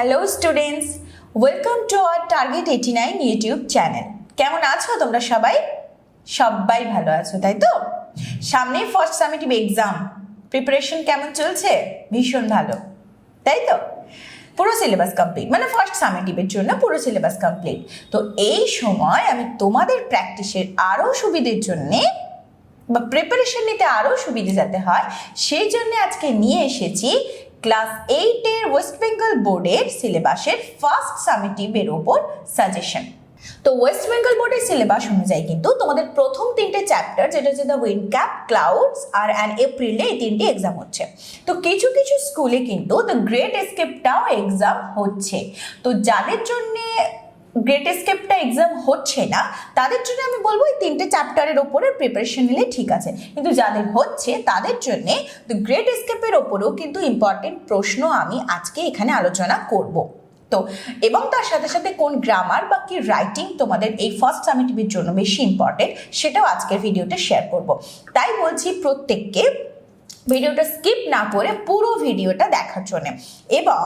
Hello students welcome to our target eighty nine YouTube channel কেমন আছো তোমরা সবাই? সবাই ভালো আছো, তাই তো? সামনেই ফার্স্ট সামিটিভ এক্সাম প্রিপারেশন কেমন চলছে? ভীষণ ভালো, তাই তো? পুরো সিলেবাস কমপ্লিট মানে ফার্স্ট সামেটিভের জন্য পুরো সিলেবাস কমপ্লিট তো এই সময় আমি তোমাদের প্র্যাকটিসের আরও সুবিধের জন্যে বা প্রিপারেশন নিতে আরও সুবিধে যাতে হয়, সেই জন্য আজকে নিয়ে এসেছি ক্লাস এইটের ওয়েস্ট বেঙ্গল বোর্ডের সিলেবাসের ফার্স্ট সামেটিভের ওপর সাজেশন তো ওয়েস্ট বেঙ্গল বোর্ডের সিলেবাস অনুযায়ী কিন্তু তোমাদের প্রথম তিনটে চ্যাপ্টার যেটা হচ্ছে দ্য উইন্ড ক্যাপ ক্লাউডস আর অ্যান্ড এপ্রিলে এই তিনটে এক্সাম হচ্ছে। তো কিছু কিছু স্কুলে কিন্তু দ্য গ্রেট এসকেপটাও এক্সাম হচ্ছে। তো যাদের জন্যে গ্রেট স্কেপটা এক্সাম হচ্ছে না, তাদের জন্য আমি বলব এই তিনটে চ্যাপ্টারের ওপরে প্রিপারেশন নিলে ঠিক আছে। কিন্তু যাদের হচ্ছে, তাদের জন্যে গ্রেট স্কেপের ওপরেও কিন্তু ইম্পর্টেন্ট প্রশ্ন আমি আজকে এখানে আলোচনা করব। তো, এবং তার সাথে সাথে কোন গ্রামার বা কি রাইটিং তোমাদের এই ফার্স্ট সামিটিভের জন্য বেশি ইম্পর্টেন্ট সেটাও আজকের ভিডিওতে শেয়ার করব। তাই বলছি প্রত্যেককে ভিডিওটা স্কিপ না করে পুরো ভিডিওটা দেখার জন্য। এবং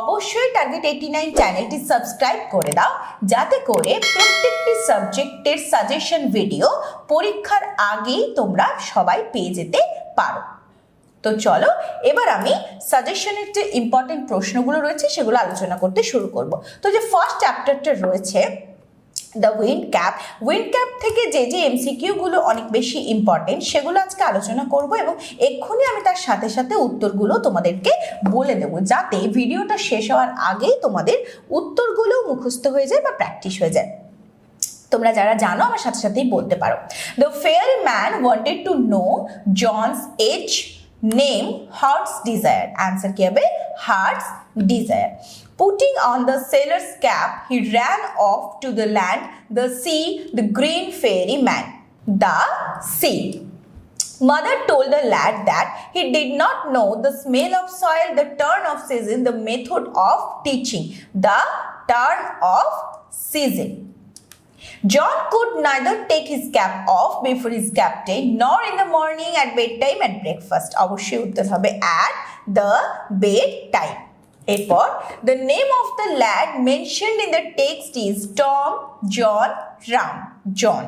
অবশ্যই টার্গেট এইটি নাইন চ্যানেলটি সাবস্ক্রাইব করে দাও, যাতে করে প্রত্যেকটি সাবজেক্টের সাজেশন ভিডিও পরীক্ষার আগেই তোমরা সবাই পেয়ে যেতে পারো। তো চলো, এবার আমি সাজেশনের যে ইম্পর্টেন্ট প্রশ্নগুলো রয়েছে সেগুলো আলোচনা করতে শুরু করব। তো যে ফার্স্ট চ্যাপ্টারটা রয়েছে the wind cap wind cap থেকে যে যে এমসিকিউগুলো অনেক বেশি ইম্পর্টেন্ট সেগুলো আজকে আলোচনা করব এবং এক্ষুনি আমি তার সাথে সাথে উত্তরগুলো তোমাদেরকে বলে দেবো, যাতে ভিডিওটা শেষ হওয়ার আগেই তোমাদের উত্তরগুলো মুখস্থ হয়ে যায় বা প্র্যাকটিস হয়ে যায়। তোমরা যারা জানো, আমার সাথে সাথেই বলতে পারো। The fair man wanted to know John's as name heart's desire answer কি হবে? Heart's desire Putting on the sailor's cap he ran off to the land the sea the green fairy man the sea Mother told the lad that he did not know the smell of soil, the turn of season, the method of teaching, the turn of season. John could neither take his cap off before his captain nor in the morning at bedtime at breakfast. অবশ্যই উত্তর হবে at the bedtime. এরপর the name of the lad mentioned in the text is Tom, John, Ram, John.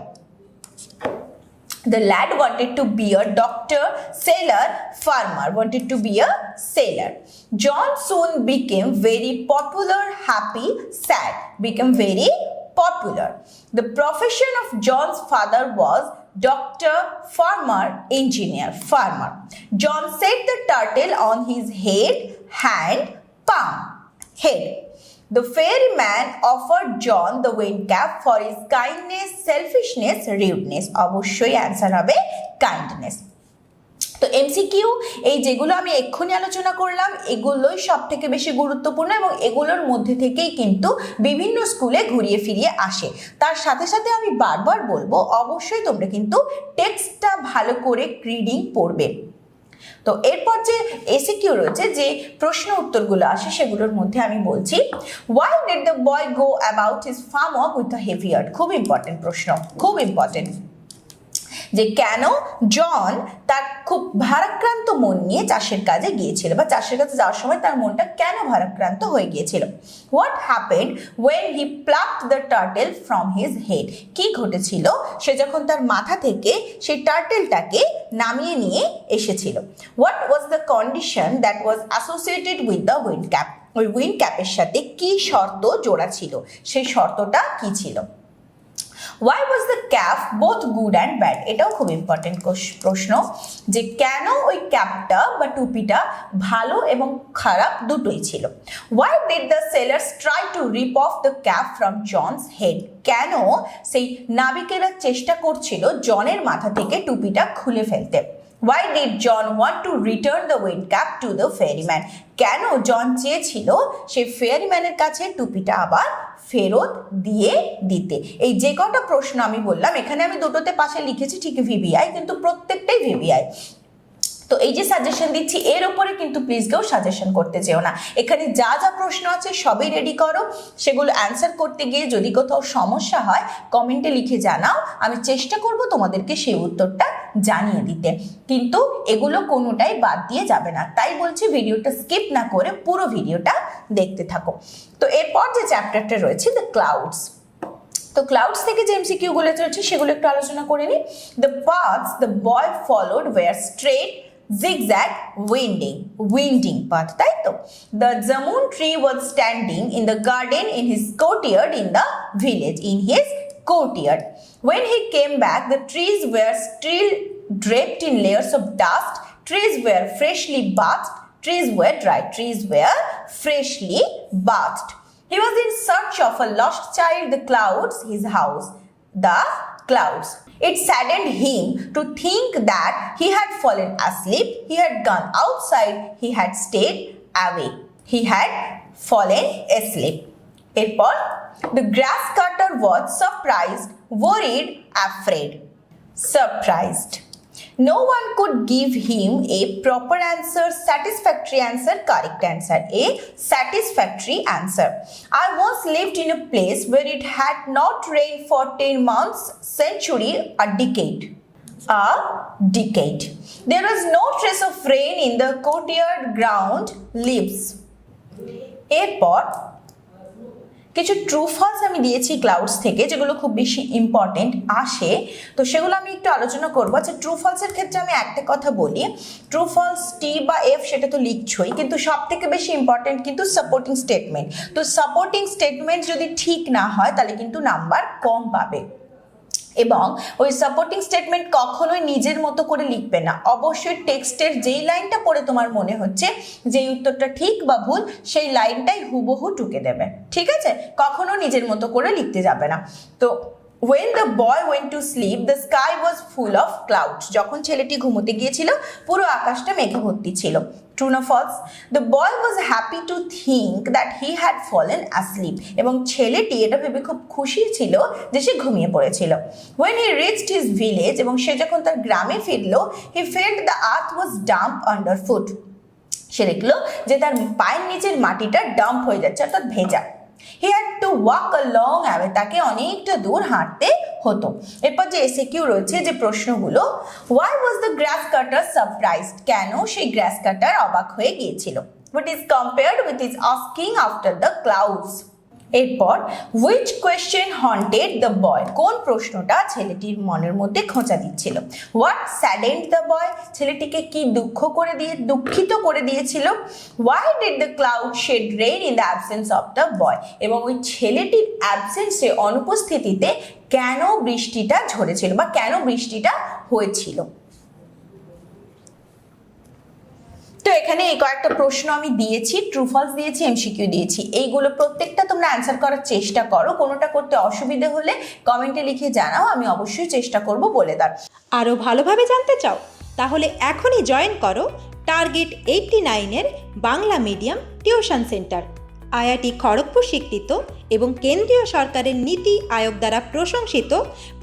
The lad wanted to be a doctor, sailor, farmer, wanted to be a sailor. John soon became very popular, happy, sad, became very popular. The profession of John's father was doctor, farmer, engineer, farmer. John set the turtle on his head, hand, palm, head. The fairy man offered John the wind cap for his kindness, selfishness, rudeness. অবশ্যই answer হবে kindness তো MCQ এই যেগুলো আমি এক্ষুনি আলোচনা করলাম এগুলোই সব থেকে বেশি গুরুত্বপূর্ণ এবং এগুলোর মধ্যে থেকেই কিন্তু বিভিন্ন স্কুলে ঘুরিয়ে ফিরিয়ে আসে তার সাথে সাথে আমি বারবার বলব অবশ্যই তোমরা কিন্তু টেক্সটটা ভালো করে রিডিং পড়বে তো এরপর যে এসিকিউ রয়েছে, যে প্রশ্ন উত্তরগুলো আসে, সেগুলোর মধ্যে আমি বলছি why did the boy go about his farm work with the heavy heart খুব ইম্পর্টেন্ট প্রশ্ন, খুব ইম্পর্টেন্ট যে কেন জন তার খুব ভারাক্রান্ত মন নিয়ে চাষের কাজে গিয়েছিল বা চাষের কাজে যাওয়ার সময় তার মনটা কেন ভারাক্রান্ত হয়ে গিয়েছিল? What happened when he plucked the turtle from his head কি ঘটেছিল? সে যখন তার মাথা থেকে সেই টার্টেলটাকে নামিয়ে নিয়ে এসেছিল। What was the condition that was associated with the wind cap ওই উইন্ড ক্যাপের সাথে কি শর্ত জোড়া ছিল? সেই শর্তটা কি ছিল? Why was the cap both good and bad এটাও খুব ইম্পর্টেন্ট প্রশ্ন যে কেন ওই ক্যাপটা বা টুপিটা ভালো এবং খারাপ দুটোই ছিল? Why did the sailors try to rip off the cap from John's head কেন সেই নাবিকেরা চেষ্টা করছিল জনের মাথা থেকে টুপিটা খুলে ফেলতে? Why did John want to return the wind cap to the fairy man কেন জন চেয়েছিল সেই ফেয়ারিম্যানের কাছে টুপিটা আবার ফেরত দিয়ে দিতে? এই যে কটা প্রশ্ন আমি বললাম, এখানে আমি দুটোতে পাশে লিখেছি, ঠিক ভিভিআই কিন্তু প্রত্যেকটাই ভিভিআই তো এই যে সাজেশন দিচ্ছি, এর উপরে কিন্তু প্লিজ কেউ সাজেশন করতে যেও না। এখানে যা যা প্রশ্ন আছে সবই রেডি করো। সেগুলো অ্যান্সার করতে গিয়ে যদি কোথাও সমস্যা হয় কমেন্টে লিখে জানাও। আমি চেষ্টা করব তোমাদেরকে সেই উত্তরটা জানিয়ে দিতে। কিন্তু এগুলো কোনোটাই বাদ দিয়ে যাবে না। তাই বলছি ভিডিওটা স্কিপ না করে পুরো ভিডিওটা দেখতে থাকো। তো এরপর যে চ্যাপ্টারটা রয়েছে দ্য ক্লাউডস তো ক্লাউডস থেকে যে এমসিকিউ গুলো চলছে, সেগুলো একটু আলোচনা করে নিই। The paths the boy followed were straight zigzag, winding winding path, তাই তো? The jamun tree was standing in the garden in his courtyard in the village, in his courtyard when he came back the trees were still draped in layers of dust trees were freshly bathed trees were dry trees were freshly bathed he was in search of a lost child the clouds his house the clouds. It saddened him to think that he had fallen asleep, he had gone outside, he had stayed away, he had fallen asleep. এরপর the grass cutter was surprised, worried, afraid. Surprised. No one could give him a proper answer, satisfactory answer, correct answer. A satisfactory answer. I once lived in a place where it had not rained for 10 months, century, a decade. A decade. There was no trace of rain in the courtyard ground leaves. এরপর কিছু true false আমি দিয়েছি clouds থেকে, যেগুলো খুব বেশি important আসে, তো সেগুলো আমি একটু আলোচনা করব। আচ্ছা ট্রু ফলসের ক্ষেত্রে আমি একটা কথা বলি ট্রু ফলস টি বা এফ সেটা তো লিখছই, কিন্তু সব থেকে বেশি ইম্পর্টেন্ট কিন্তু সাপোর্টিং স্টেটমেন্ট তো সাপোর্টিং স্টেটমেন্ট যদি ঠিক না হয়, তাহলে কিন্তু নাম্বার কম পাবে। এবং ওই সাপোর্টিং স্টেটমেন্ট কখনোই নিজের মতো করে লিখবে না। অবশ্যই টেক্সটের যেই লাইনটা পড়ে তোমার মনে হচ্ছে যে উত্তরটা ঠিক বা ভুল, সেই লাইনটাই হুবহু টুকে দেবে। ঠিক আছে? কখনো নিজের মতো করে লিখতে যাবে না। তো when the boy went to sleep the sky was full of cloud যখন ছেলেটি ঘুমোতে গিয়েছিল, পুরো আকাশটা মেঘে ভর্তি ছিল। ট্রু না false the boy was happy to think that he had fallen asleep এবং ছেলেটি এটা ভেবে খুব খুশি ছিল যে সে ঘুমিয়ে পড়েছিল। When he reached his village এবং সে যখন তার গ্রামে ফিরলো he felt the earth was damp under foot সে দেখল যে তার পায়ের নিচের মাটিটা ডাম্প হয়ে যাচ্ছে, অর্থাৎ ভেজা। He had to walk long away তাকে অনেকটা দূর হাঁটতে হতো। এরপর যে এসে কিউ রয়েছে, যে প্রশ্নগুলো why was the grass cutter surprised কেন সেই গ্রাস কাটার অবাক হয়ে গিয়েছিল? What is compared with is asking after the clouds এরপর which question haunted the boy কোন প্রশ্নটা ছেলেটির মনের মধ্যে খোঁচা দিচ্ছিল? হোয়াট স্যাডেন্ড দ্য বয় ছেলেটিকে কি দুঃখ করে দিয়ে, দুঃখিত করে দিয়েছিল? Why did the cloud shed rain in the absence of the boy এবং ওই ছেলেটির অ্যাবসেন্সে অনুপস্থিতিতে কেন বৃষ্টিটা ঝরেছিল বা কেন বৃষ্টিটা হয়েছিল? তো এখানে এই কয়েকটা প্রশ্ন আমি দিয়েছি ট্রু ফলস দিয়েছি এমসিকিউ দিয়েছি। এইগুলো প্রত্যেকটা তোমরা অ্যান্সার করার চেষ্টা করো, কোনোটা করতে অসুবিধে হলে কমেন্টে লিখে জানাও, আমি অবশ্যই চেষ্টা করব বলে দাও আরও ভালোভাবে জানতে চাও, তাহলে এখনই জয়েন করো টার্গেট এইটটি নাইনের Bangla medium tuition centre IIT Kharagpur স্বীকৃত এবং কেন্দ্রীয় সরকারের নীতি আয়োগ দ্বারা প্রশংসিত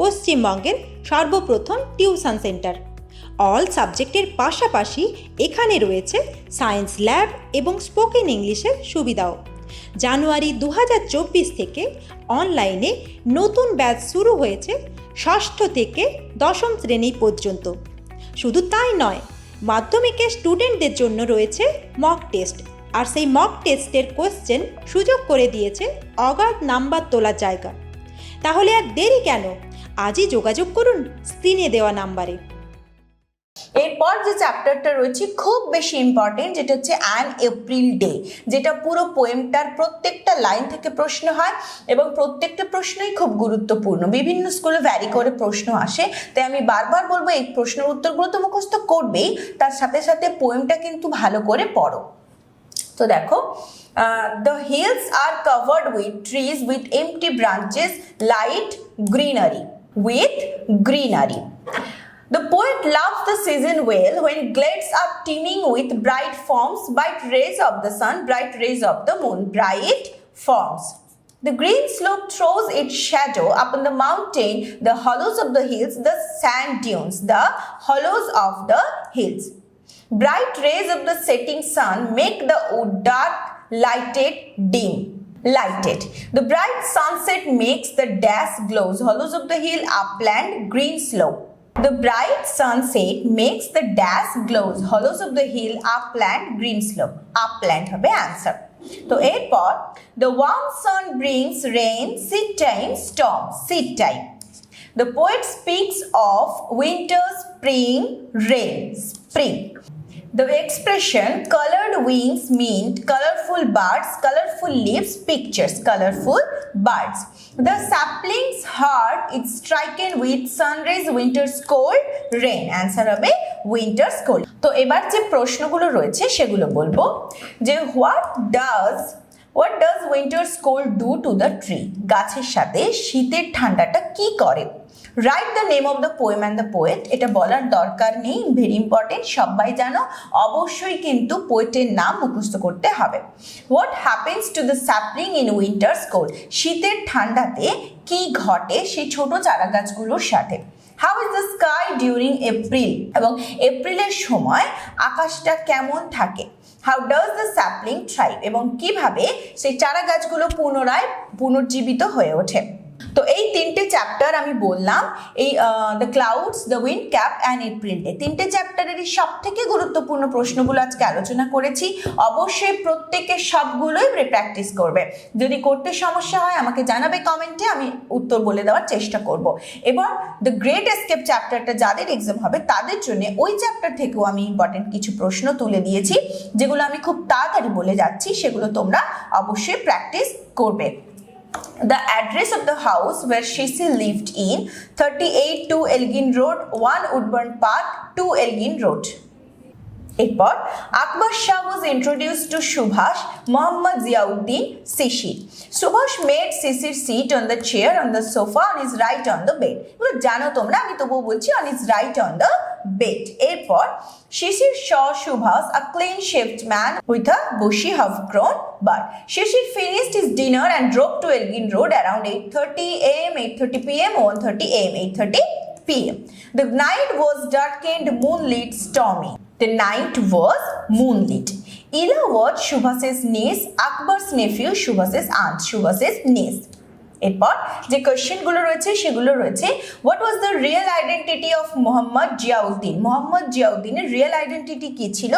পশ্চিমবঙ্গের সর্বপ্রথম টিউশন সেন্টার অল সাবজেক্টের পাশাপাশি এখানে রয়েছে সায়েন্স ল্যাব এবং স্পোকেন ইংলিশের সুবিধাও। জানুয়ারি দু হাজার চব্বিশ থেকে অনলাইনে নতুন ব্যাচ শুরু হয়েছে ষষ্ঠ থেকে দশম শ্রেণি পর্যন্ত। শুধু তাই নয়, মাধ্যমিকের স্টুডেন্টদের জন্য রয়েছে মক টেস্ট আর সেই মক টেস্টের কোশ্চেন সুযোগ করে দিয়েছে অগাধ নাম্বার তোলার জায়গা। তাহলে আর দেরি কেন? আজই যোগাযোগ করুন স্ক্রিনে দেওয়া নাম্বারে এরপর যে চ্যাপ্টারটা রয়েছে, খুব বেশি ইম্পর্টেন্ট যেটা হচ্ছে অ্যান এপ্রিল ডে যেটা পুরো পোয়েমটার প্রত্যেকটা লাইন থেকে প্রশ্ন হয় এবং প্রত্যেকটা প্রশ্নই খুব গুরুত্বপূর্ণ। বিভিন্ন স্কুলে ভ্যারি করে প্রশ্ন আসে। তাই আমি বারবার বলব, এই প্রশ্নের উত্তরগুলো তো মুখস্থ করবেই, তার সাথে সাথে পোয়েমটা কিন্তু ভালো করে পড়ো। তো দেখো the hills are covered with trees with empty branches light greenery with greenery The poet loves the season well when glades are teeming with bright forms, bright rays of the sun, bright rays of the moon, bright forms. The green slope throws its shadow upon the mountain, the hollows of the hills, the sand dunes, the hollows of the hills. Bright rays of the setting sun make the wood dark, lighted, dim. Lighted. The bright sunset makes the dash glows, hollows of the hill, upland, green slope. The bright sunset makes the dash glows hollows of the hill upland green slope upland হবে answer তো এরপর the warm sun brings rain seed time storm seed time the poet speaks of winter spring rain spring The expression colored wings meant colorful birds, colorful leaves, pictures, colorful birds. The sapling's heart is stricken with sunrise, winter's cold, rain. Answer হবে winter's cold. তো এবার যে প্রশ্নগুলো রয়েছে সেগুলো বলব যে what does what does winter's cold do to the tree গাছের সাথে শীতের ঠান্ডাটা কি করে write the name of the poem and the poet এটা বলার দরকার নেই ভেরি ইম্পর্টেন্ট সবাই জানো, অবশ্যই কিন্তু পোয়েটের নাম মুখস্থ করতে হবে। What happens to the sapling in winter's cold শীতের ঠান্ডাতে কি ঘটে সেই ছোট চারা গাছগুলোর সাথে? How is the sky during April এবং এপ্রিলের সময় আকাশটা কেমন থাকে? How does the sapling thrive এবং কীভাবে সেই চারা গাছগুলো পুনরায় পুনর্জীবিত হয়ে ওঠে? তো এই তিনটে চ্যাপ্টার আমি বললাম, এই the clouds the wind cap and April day তিনটে চ্যাপ্টারেরই সব থেকে গুরুত্বপূর্ণ প্রশ্নগুলো আজকে আলোচনা করেছি। অবশ্যই প্রত্যেকের সবগুলোই প্র্যাকটিস করবে। যদি করতে সমস্যা হয়, আমাকে জানাবে কমেন্টে আমি উত্তর বলে দেওয়ার চেষ্টা করব। এবার দ্য গ্রেট এসকেপ চ্যাপ্টারটা যাদের এক্সাম হবে, তাদের জন্য ওই চ্যাপ্টার থেকেও আমি ইম্পর্টেন্ট কিছু প্রশ্ন তুলে দিয়েছি, যেগুলো আমি খুব তাড়াতাড়ি বলে যাচ্ছি, সেগুলো তোমরা অবশ্যই প্র্যাকটিস করবে। The address of the house where Shishi lived in 38 to Elgin Road, 1 Woodburn Park, 2 Elgin Road. এরপর Akbar Shah was introduced to Subhas Mohammad Ziauddin CC Subhas made সিসির sit on the chair on the sofa on is right on the bed এগুলো জানো তোমরা আমি তবুও বলছি on is right on the bed এরপর শিশির শ Subhash a clean shaved man with a bushy half grown but Shishir finished his dinner and drove to Elgin Road around 8:30 a.m., 8:30 p.m., 1:30 a.m., 8:30 p.m. The night was darkened, moonlit, stormy. The night was moonlit. Ila was Shubhas's niece, Akbar's nephew, Shubhas's aunt, Shubhas's niece. এরপর যে কোয়েশ্চেনগুলো রয়েছে সেগুলো রয়েছে। What was the real identity of Mohammad Ziauddin Mohammad জিয়াউদ্দিনের real identity কি ছিল?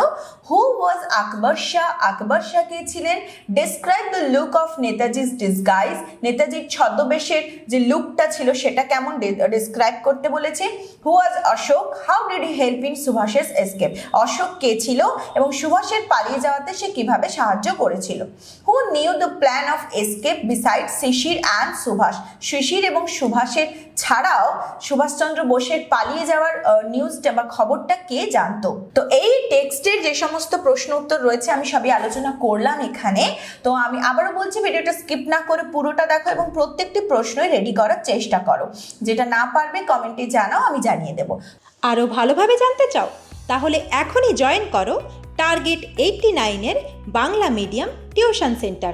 Who was Akbar Shah Akbar Shah কে ছিলেন? Describe the look of Netaji's disguise নেতাজির ছদ্মবেশের যে লুকটা ছিল সেটা কেমন ডিসক্রাইব করতে বলেছে? Who was Ashok how did he help in Subhas's escape Ashok কে ছিল এবং সুভাষের পালিয়ে যাওয়াতে সে কীভাবে সাহায্য করেছিল? Who knew the plan of escape beside Sisir and Subhas. Sisir এবং সুভাষের ছাড়াও সুভাষচন্দ্র বোসের পালিয়ে যাওয়ার নিউজটা বা খবরটা কে জানতো? তো এই টেক্সটের যে সমস্ত প্রশ্ন উত্তর রয়েছে, আমি সবই আলোচনা করলাম এখানে। তো আমি আবারও বলছি, ভিডিওটা স্কিপ না করে পুরোটা দেখো এবং প্রত্যেকটি প্রশ্নই রেডি করার চেষ্টা করো। যেটা না পারবে কমেন্টে জানাও, আমি জানিয়ে দেবো। আরও ভালোভাবে জানতে চাও, তাহলে এখনই জয়েন করো টার্গেট এইটটি নাইনের Bangla medium tuition centre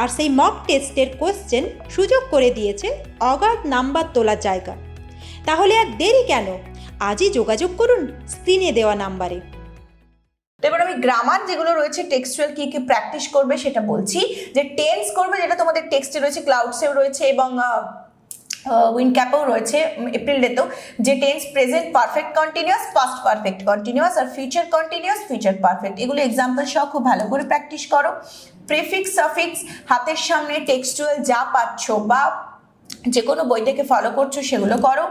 আর সেই মক টেস্টের কোশ্চেন সুযোগ করে দিয়েছে অগাধ নাম্বার তোলার জায়গা। তাহলে আর দেরি কেন? আজই যোগাযোগ করুন স্ক্রিনে দেওয়া নাম্বারে। এবার আমি গ্রামার যেগুলো রয়েছে টেক্সচুয়াল কি কি প্র্যাকটিস করবে সেটা বলছি। যে টেন্স করবে যেটা তোমাদের টেক্সটে রয়েছে ক্লাউডসেও রয়েছে এবং উইন ক্যাপেও রয়েছে এপ্রিল ডেতেও যে tense present perfect continuous past perfect continuous আর ফিউচার কন্টিনিউয়াস ফিউচার পারফেক্ট এগুলো এক্সাম্পল সহ খুব ভালো করে প্র্যাকটিস করো। প্রিফিক্স সাফিক্স হাতের সামনে টেক্সচুয়াল যা পাচ্ছ বা যে কোনো বই থেকে ফলো করছ সেগুলো করো।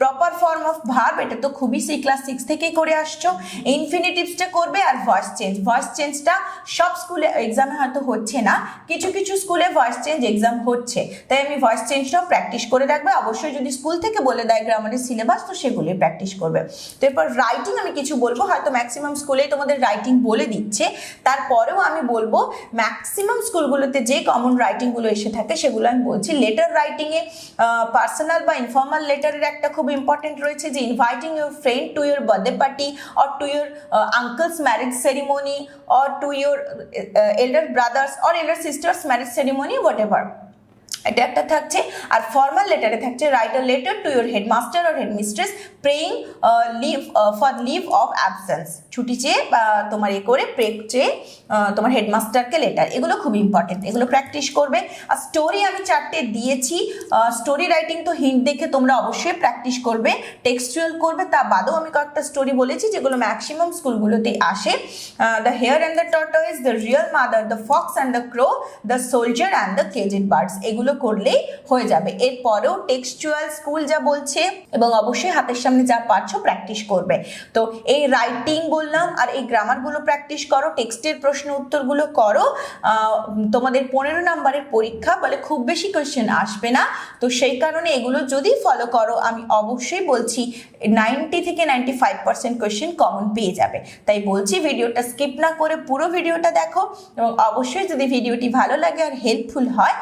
প্রপার ফর্ম অফ ভার্ব এটা তো খুবই সি ক্লাস সিক্স থেকেই করে আসছো। ইনফিনিটিভসটা করবে আর ভয়েস চেঞ্জ ভয়েস চেঞ্জটা সব স্কুলে এক্সামে হয়তো হচ্ছে না। কিছু কিছু স্কুলে ভয়েস চেঞ্জ এক্সাম হচ্ছে। তাই আমি ভয়েস চেঞ্জটাও প্র্যাকটিস করে রাখবে। অবশ্যই যদি স্কুল থেকে বলে দেয় গ্রামারের সিলেবাস তো সেগুলোই প্র্যাকটিস করবে। তো এরপর রাইটিং আমি কিছু বলব। হয়তো ম্যাক্সিমাম স্কুলেই তোমাদের রাইটিং বলে দিচ্ছে। তারপরেও আমি বলব ম্যাক্সিমাম স্কুলগুলোতে যে কমন রাইটিংগুলো এসে থাকে সেগুলো আমি বলছি। লেটার রাইটিংয়ে পার্সোনাল বা ইনফর্মাল লেটারের একটা খুব ইম্পর্টেন্ট রয়েছে যে inviting your friend to your birthday party or to your uncle's marriage ceremony or to your elder brother's or elder sister's marriage ceremony whatever এটা একটা থাকছে, আর ফর্মাল লেটারে থাকছে write a letter to your headmaster or headmistress praying leave for leave of absence ছুটি চেয়ে বা তোমার এ করে প্রে চেয়ে তোমার হেডমাস্টারকে লেটার এগুলো খুব ইম্পর্টেন্ট এগুলো প্র্যাকটিস করবে। আর স্টোরি আমি চারটে দিয়েছি। স্টোরি রাইটিং তো হিন্ট দেখে তোমরা অবশ্যই প্র্যাকটিস করবে টেক্সচুয়াল করবে। তা বাদেও আমি কয়েকটা স্টোরি বলেছি, যেগুলো ম্যাক্সিমাম স্কুলগুলোতে আসে। The hare and the tortoise the real mother the fox and the crow the soldier and the caged birds এগুলো করলেই হয়ে যাবে। এরপরেও টেক্সচুয়াল স্কুল যা বলছে এবং অবশ্যই হাতের সামনে যা পারছ প্র্যাকটিস করবে। তো এই রাইটিং বললাম আর এই গ্রামারগুলো প্র্যাকটিস করো টেক্সটের প্রশ্ন উত্তরগুলো করো। তোমাদের পনেরো নম্বরের পরীক্ষা বলে খুব বেশি কোয়েশ্চেন আসবে না। তো সেই কারণে এগুলো যদি ফলো করো, আমি অবশ্যই বলছি নাইনটি থেকে ninety five percent question common পেয়ে যাবে। তাই বলছি ভিডিওটা স্কিপ না করে পুরো ভিডিওটা দেখো এবং অবশ্যই যদি ভিডিওটি ভালো লাগে আর হেল্পফুল হয়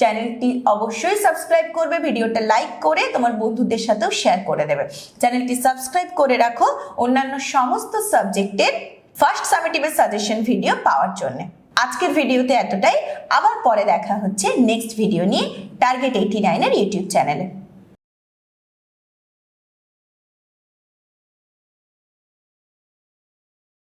চ্যানেলটি অবশ্যই সাবস্ক্রাইব করবে, ভিডিওটা লাইক করে তোমার বন্ধুদের সাথেও শেয়ার করে দেবে। চ্যানেলটি সাবস্ক্রাইব করে রাখো অন্যান্য সমস্ত সাবজেক্টের ফার্স্ট সামেটিভের সাজেশন ভিডিও পাওয়ার জন্য। আজকের ভিডিওতে এতটাই। আবার পরে দেখা হচ্ছে নেক্সট ভিডিও নিয়ে টার্গেট এইটি নাইনের ইউটিউব চ্যানেলে